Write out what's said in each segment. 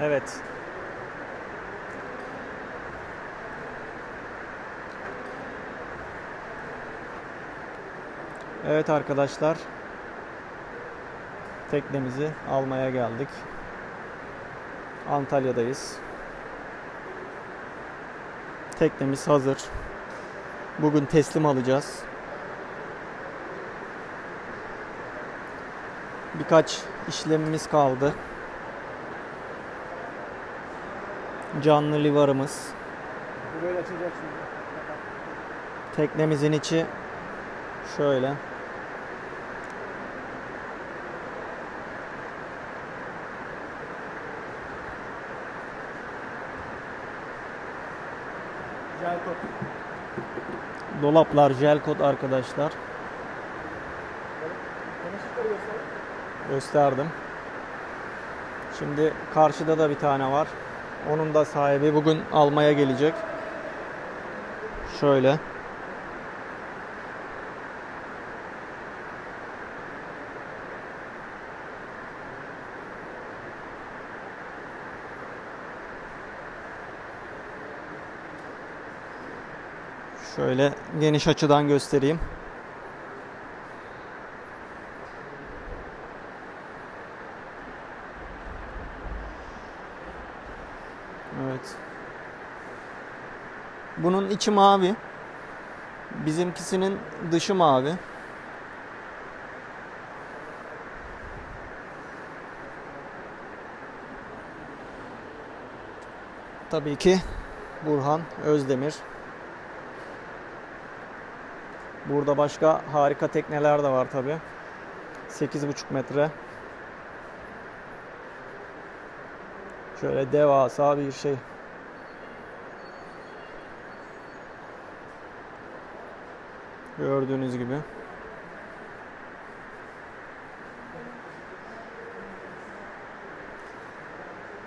Evet. Evet arkadaşlar. Teknemizi almaya geldik. Antalya'dayız. Teknemiz hazır. Bugün teslim alacağız. Birkaç işlemimiz kaldı. Canlı livarımız. Burayı açacaksın. Teknemizin içi şöyle. Gel top. Dolaplar jel kod arkadaşlar. Gösterdim. Şimdi karşıda da bir tane var. Onun da sahibi bugün almaya gelecek. Şöyle. Şöyle geniş açıdan göstereyim. Evet. Bunun içi mavi. Bizimkisinin dışı mavi. Tabii ki Burhan Özdemir. Burada başka harika tekneler de var tabii. 8,5 metre. Şöyle devasa bir şey. Gördüğünüz gibi.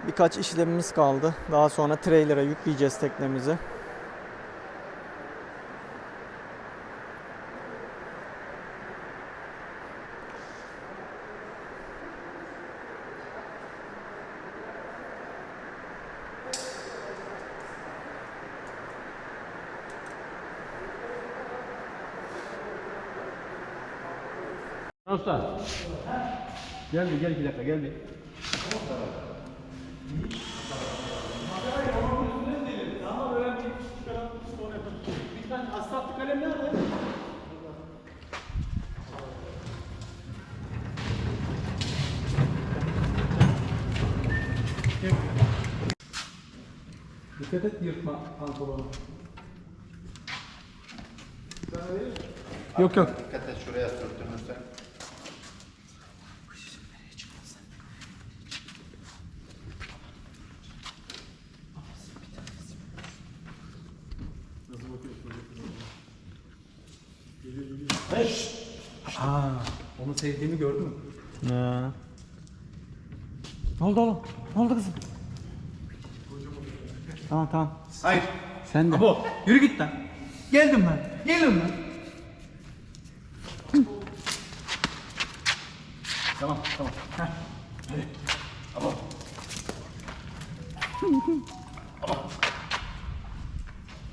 Birkaç işlemimiz kaldı. Daha sonra trailer'a yükleyeceğiz teknemizi. Usta. Gel bir gel iki dakika gel bir. Bir tane asfaltlı kalem nerede? Dikkat et yırtma pantolonu. Yok yok. Dikkat et şuraya sürtünürsen. Aa, onu sevdiğimi gördün mü? Ne? Ne oldu oğlum? Ne oldu kızım? Tamam tamam. Hayır. Sen de. Abo, yürü git lan. Geldim ben. Gelin lan. Tamam, tamam. Heh. Hadi. Abo. Abo.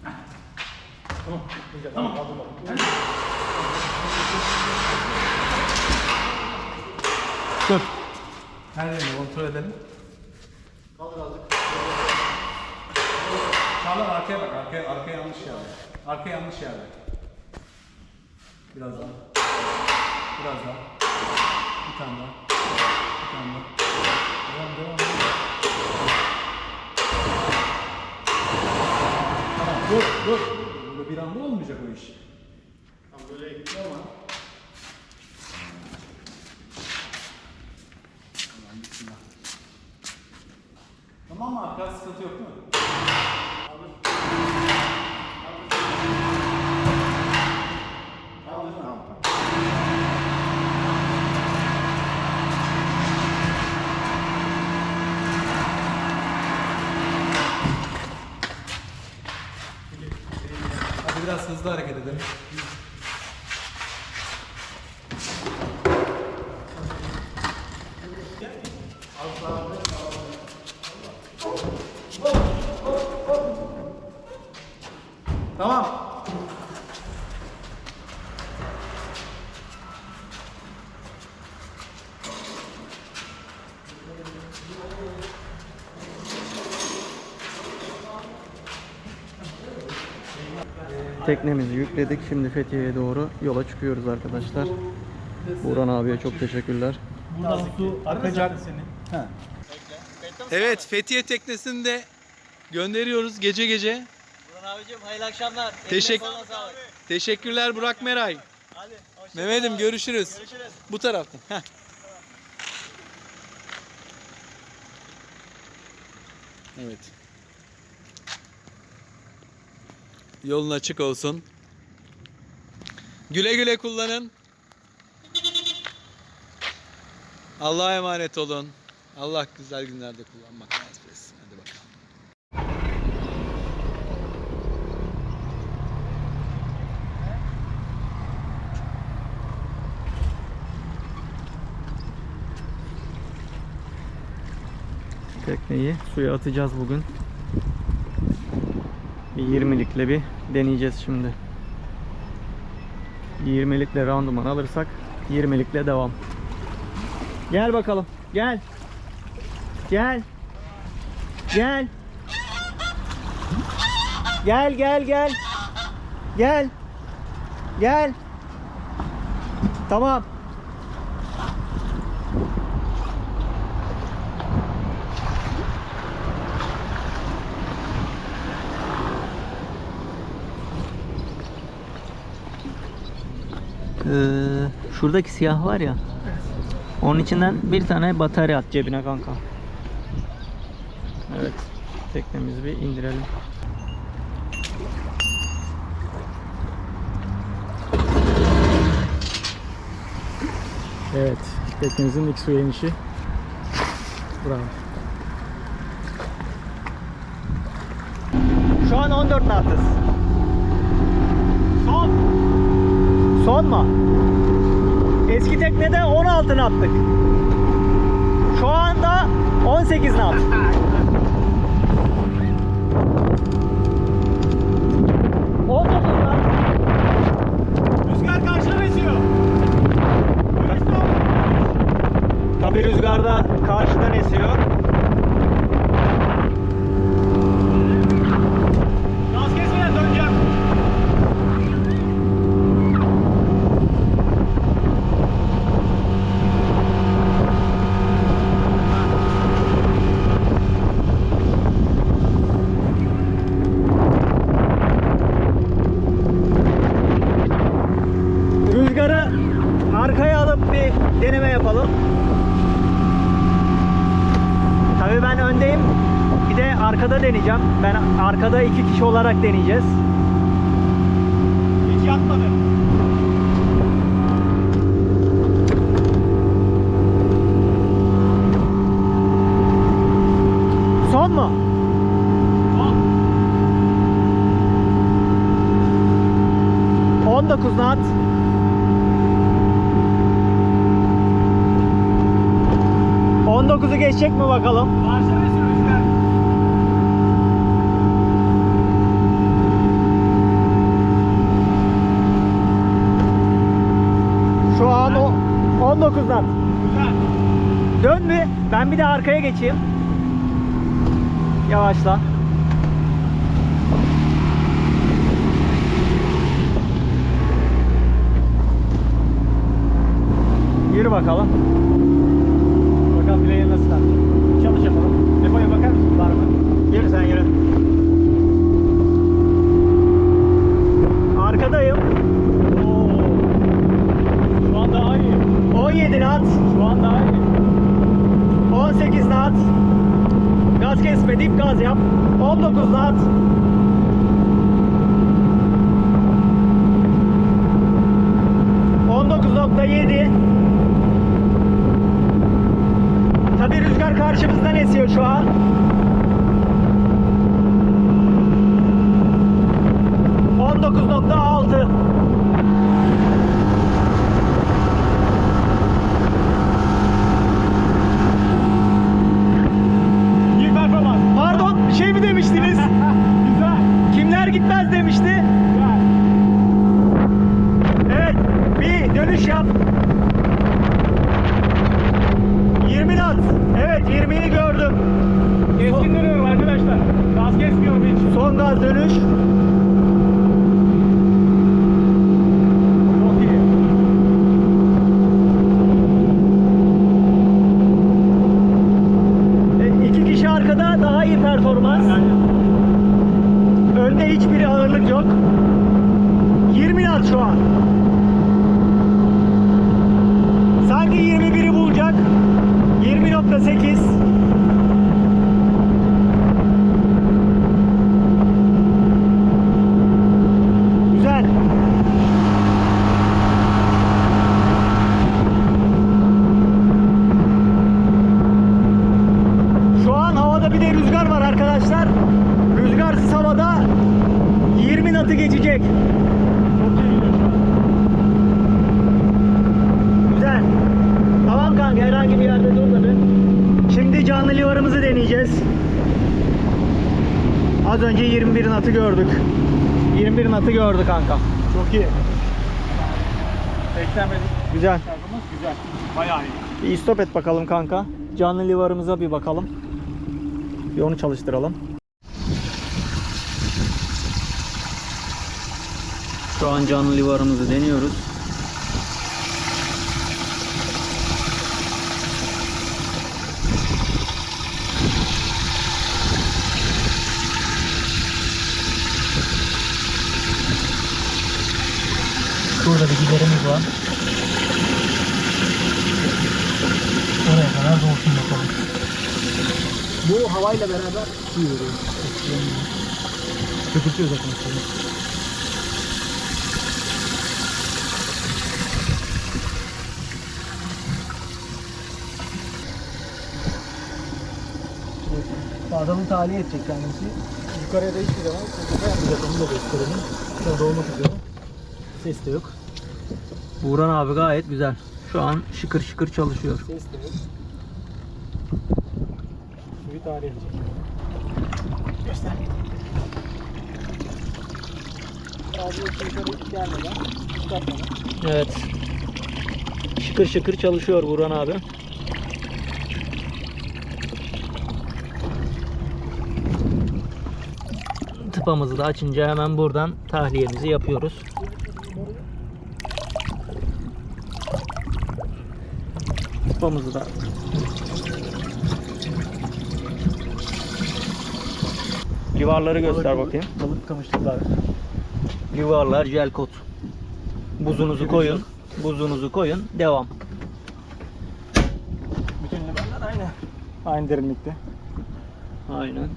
Heh. Tamam. Güzel. Tamam. Dur. Nerede kontrol edelim. Çağlar arkaya bak, arkaya, arkaya yanlış yerde. Arkaya yanlış yerde. Biraz daha. Biraz daha. Bir tane daha. Bir tane daha. Devam, devam. Tamam, dur, dur. Burada bir anda olmayacak o iş. Tamam, böyle Tamam. Tamam, bismillah. Arkada sıkıntı yok değil mi? Hadi biraz hızlı hareket edelim. Tamam. Teknemizi yükledik. Şimdi Fethiye'ye doğru yola çıkıyoruz arkadaşlar. Buran abiye çok teşekkürler. Buradan su akacak. Evet Fethiye teknesinde gönderiyoruz gece gece. Burhan abicim hayırlı akşamlar. Teşekkür- Teşekkürler Burak Meray. Hadi. Mehmet'im görüşürüz. Bu taraftan. Heh. Evet. Yolun açık olsun. Güle güle kullanın. Allah'a emanet olun. Allah güzel günlerde kullanmak nasip etsin. Tekneyi suya atacağız bugün. Bir 20'likle bir deneyeceğiz şimdi. 20'likle randuman alırsak 20'likle devam. Gel bakalım. Gel. Gel. Gel. Gel gel gel. Gel. Gel. Tamam. Şuradaki siyah var ya. Onun içinden bir tane batarya at cebine kanka. Evet. Teknemizi bir indirelim. Evet. Teknemizin ilk suya inişi. Bravo. Şu an 14 nattız. Son. Son mu? Eski teknede 16 attık. Şu anda 18 nat. On dokuz nat. Rüzgar karşıdan esiyor. Tabi rüzgarda karşıdan esiyor. Gaz kesmeden döneceğim. Rüzgarı arkaya alıp bir deneme yapalım. Tabii ben öndeyim. Bir de arkada deneyeceğim. Ben arkada iki kişi olarak deneyeceğiz. Hiç yatmadı. Son mu? Son. 19 nat. ...19'u geçecek mi bakalım? Şu an o 19 nat. Güzel. Dön bir. Ben bir de arkaya geçeyim. Yavaşla. Yürü. Bakalım bileğe nasıl takacak. Çalış yapalım. Depoya bakar mısın? Var mı? Yürü sen yürü. Arkadayım. Oo. Şu an daha iyi. 17 nat. Şu an daha iyi. 18 nat. Gaz kesme, dip gaz yap. 19 nat. ...19.7 Tabi rüzgar karşımızdan esiyor şu an. On dokuz nokta altı. İyi performans. Pardon, şey mi demiştiniz? Güzel. Kimler gitmez demişti. Güzel. Evet, bir dönüş yap. 20 nat. Evet, 20'yi gördüm. Keskin dönüyorum arkadaşlar. Gaz kesmiyorum hiç. Son gaz dönüş. arkada daha iyi performans. Önde hiçbir ağırlık yok. 20 knot şu an. Sanki 21'i bulacak. 20.8. Güzel. Şu an havada bir de rüzgar var arkadaşlar. Rüzgarsız havada 20 natı geçecek. Güzel. Tamam kanka herhangi bir yerde durmadı. Şimdi canlı livarımızı deneyeceğiz. Az önce 21 natı gördük. 21 natı gördü kanka. Çok iyi. Beklemedik. Güzel. Performans güzel. Bayağı iyi. Bir stop et bakalım kanka. Canlı livarımıza bir bakalım. Bir onu çalıştıralım. Şu an canlı livarımızı deniyoruz. Şurada bir giderimiz var. Oraya kadar dolsun bakalım. Bu havayla beraber suyu veriyor. Köpürtüyor zaten. Adamın tahliye edecek kendisi. Yukarıya da hiçbir zaman sesi yapmayacak onu da gösterelim. Şurada olmak üzere. Ses de yok. Buğran abi gayet güzel. Şu an şıkır şıkır çalışıyor. Ses de yok. Suyu tahliye edecek. Göster. Çıkartmadan. Evet. Şıkır şıkır çalışıyor Burhan abi. Tıpamızı da açınca hemen buradan tahliyemizi yapıyoruz. Tıpamızı da Livarları göster bakayım. Balık kamışlıklar. Livarlar jel kot. Buzunuzu koyun. Buzunuzu koyun. Devam. Bütün limanlar aynı. Aynı derinlikte. Aynen.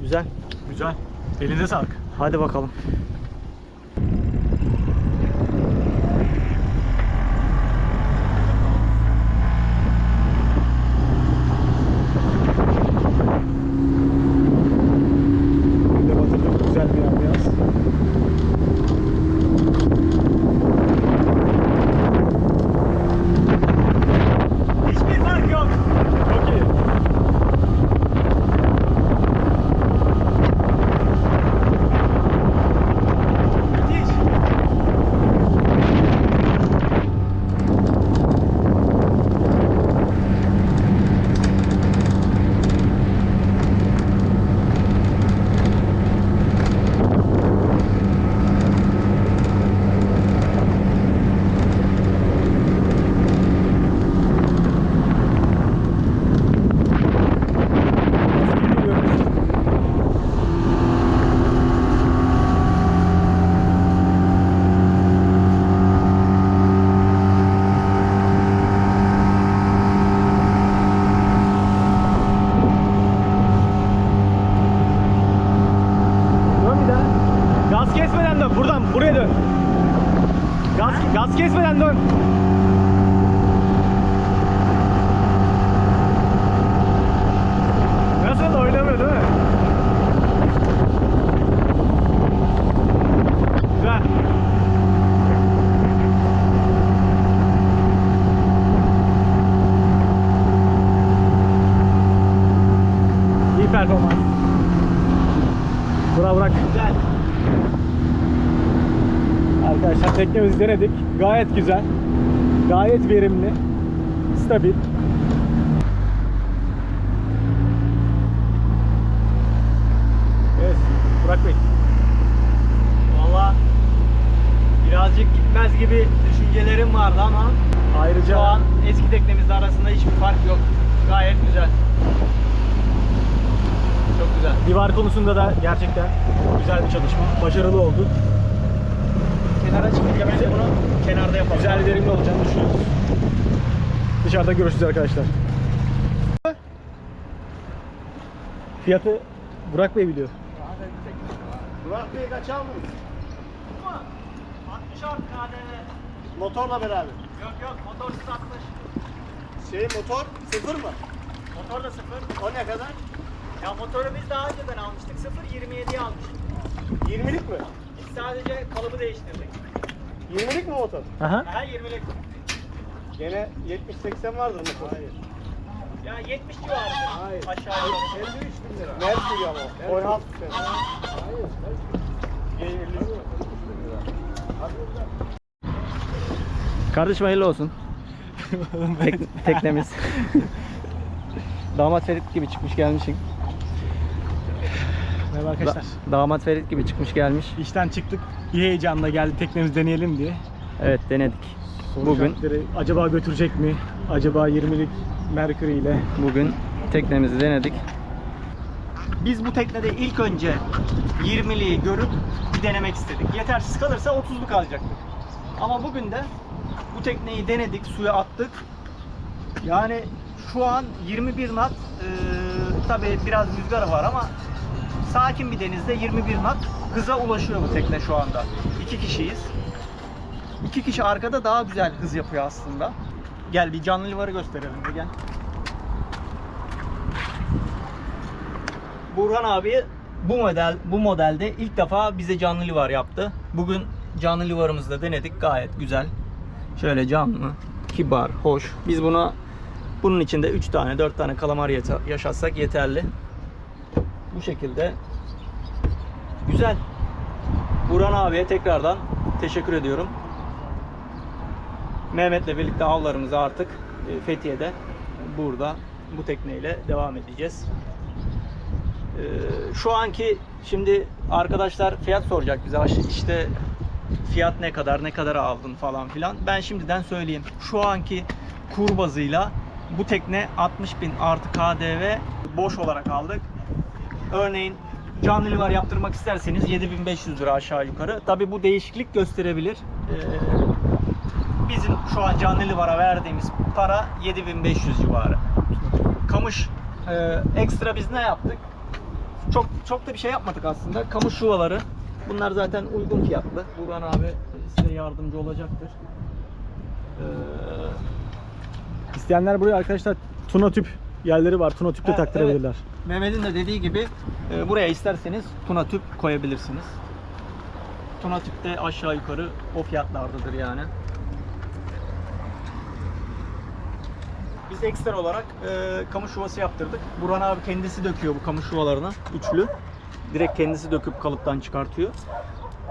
Güzel. Güzel. Elinize sağlık. Hadi bakalım. Bir de batırdık. Güzel bir ambiyans. Hiçbir fark yok. Çok iyi. Müthiş. Dön bir daha. Gaz kesmeden dön. Buradan buraya dön. Gaz, kesmeden dön. Nasıl oynamıyor değil mi? Güzel. İyi performans. Bura bırak. Güzel. Arkadaşlar teknemizi denedik. Gayet güzel. Gayet verimli. Stabil. Evet. Burak Bey. Valla birazcık gitmez gibi düşüncelerim vardı ama Ayrıca şu an eski teknemizle arasında hiçbir fark yok. Gayet güzel. Divar konusunda da gerçekten güzel bir çalışma. Başarılı oldu. Kenara çıkınca bunu kenarda yapalım. Güzel bir verimli olacağını düşünüyoruz. Dışarıda görüşürüz arkadaşlar. Fiyatı Burak Bey biliyor. Burak Bey kaç almış? 60 artı KDV. Motorla beraber. Yok yok motorsuz 60. Şey motor sıfır mı? Motor da sıfır. O ne kadar? Ya motoru biz daha önceden almıştık. 0 27'ye almıştık. 20'lik mi? Sadece kalıbı değiştirdik. 20'lik mi motor? Aha. Her 20'lik. Gene 70-80 vardır motor. Hayır. Ya 70 civarı. Hayır. Aşağı yukarı. 53 bin lira. Mercury ama. 16 sene. Hayır. Hayır. Kardeşim hayırlı olsun. Tek- teknemiz. Damat Ferit gibi çıkmış gelmişsin. Merhaba Da- arkadaşlar. damat Ferit gibi çıkmış gelmiş. İşten çıktık. İyi heyecanla geldik teknemizi deneyelim diye. Evet denedik. Soru Bugün şartları acaba götürecek mi? Acaba 20'lik Mercury ile. bugün teknemizi denedik. Biz bu teknede ilk önce 20'liği görüp bir denemek istedik. Yetersiz kalırsa 30'luk alacaktık. Ama bugün de bu tekneyi denedik, suya attık. Yani şu an 21 knot, eee tabi biraz rüzgarı var ama sakin bir denizde 21 knot hıza ulaşıyor bu tekne şu anda. İki kişiyiz. İki kişi arkada daha güzel hız yapıyor aslında. Gel bir canlı livarı gösterelim bir gel. Burhan abi bu model bu modelde ilk defa bize canlı livar yaptı. Bugün canlı livarımızda denedik. Gayet güzel. Şöyle canlı, kibar, hoş. Biz buna bunun içinde 3 tane, 4 tane kalamar yaşatsak yeterli. Bu şekilde güzel. Burhan abiye tekrardan teşekkür ediyorum. Mehmet'le birlikte avlarımızı artık e, Fethiye'de burada bu tekneyle devam edeceğiz. Ee, şu anki şimdi arkadaşlar fiyat soracak bize işte fiyat ne kadar ne kadar aldın falan filan ben şimdiden söyleyeyim şu anki kur bazıyla bu tekne 60 bin artı KDV boş olarak aldık örneğin canlı livar yaptırmak isterseniz 7500 lira aşağı yukarı tabi bu değişiklik gösterebilir Ee, bizim şu an canlı livara verdiğimiz para 7500 civarı kamış e, ekstra biz ne yaptık çok çok da bir şey yapmadık aslında. Kamış yuvaları. Bunlar zaten uygun fiyatlı. Burhan abi size yardımcı olacaktır. Ee, İsteyenler buraya arkadaşlar tuna tüp yerleri var. Tuna tüp de Ha, taktırabilirler. Mehmet'in de dediği gibi e, buraya isterseniz tuna tüp koyabilirsiniz. Tuna tüp de aşağı yukarı o fiyatlardadır yani. Biz ekstra olarak e, kamış yuvası yaptırdık. Burhan abi kendisi döküyor bu kamış yuvalarını. Üçlü. Direkt kendisi döküp kalıptan çıkartıyor.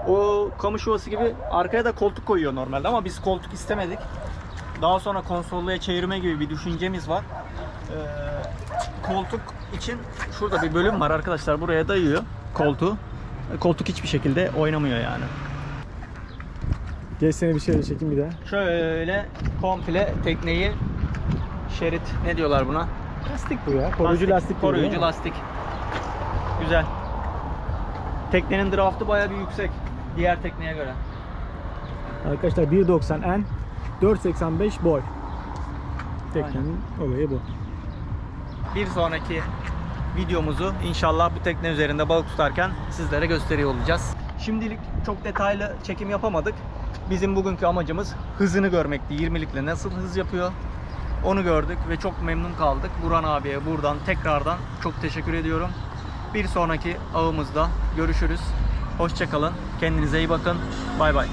O kamış yuvası gibi arkaya da koltuk koyuyor normalde ama biz koltuk istemedik. Daha sonra konsolluya çevirme gibi bir düşüncemiz var. Ee, koltuk için şurada bir bölüm var arkadaşlar. Buraya dayıyor koltuğu. Koltuk hiçbir şekilde oynamıyor yani. Geç seni bir şöyle çekin bir daha. Şöyle komple tekneyi şerit ne diyorlar buna? Lastik bu ya. Koruyucu lastik. diyor, koruyucu lastik. Güzel. Teknenin draftı bayağı bir yüksek diğer tekneye göre. Arkadaşlar 1.90 en 4.85 boy. Teknenin olayı bu. Bir sonraki videomuzu inşallah bu tekne üzerinde balık tutarken sizlere gösteriyor olacağız. Şimdilik çok detaylı çekim yapamadık. Bizim bugünkü amacımız hızını görmekti. 20'likle nasıl hız yapıyor onu gördük ve çok memnun kaldık. Burhan abiye buradan tekrardan çok teşekkür ediyorum. Bir sonraki avımızda görüşürüz. Hoşçakalın. Kendinize iyi bakın. Bay bay.